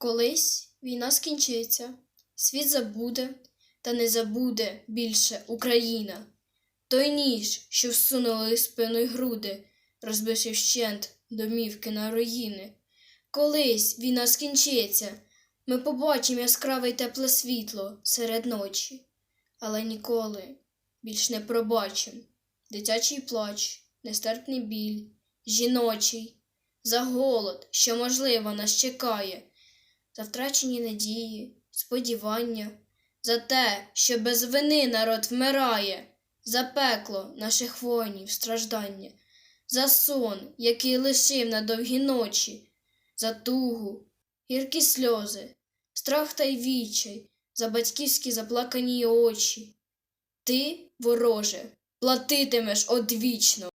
Колись війна скінчиться, світ забуде, та не забуде більше Україна. Той ніж, що всунули спину й груди, розбивши вщент домівки на руїни. Колись війна скінчиться, ми побачимо яскраве й тепле світло серед ночі, але ніколи більш не пробачим дитячий плач, нестерпний біль, жіночий, за голод, що, можливо, нас чекає, за втрачені надії, сподівання, за те, що без вини народ вмирає, за пекло наших воїнів страждання, за сон, який лишив на довгі ночі, за тугу, гіркі сльози, страх та й відчай, за батьківські заплакані очі. Ти, вороже, платитимеш одвічно.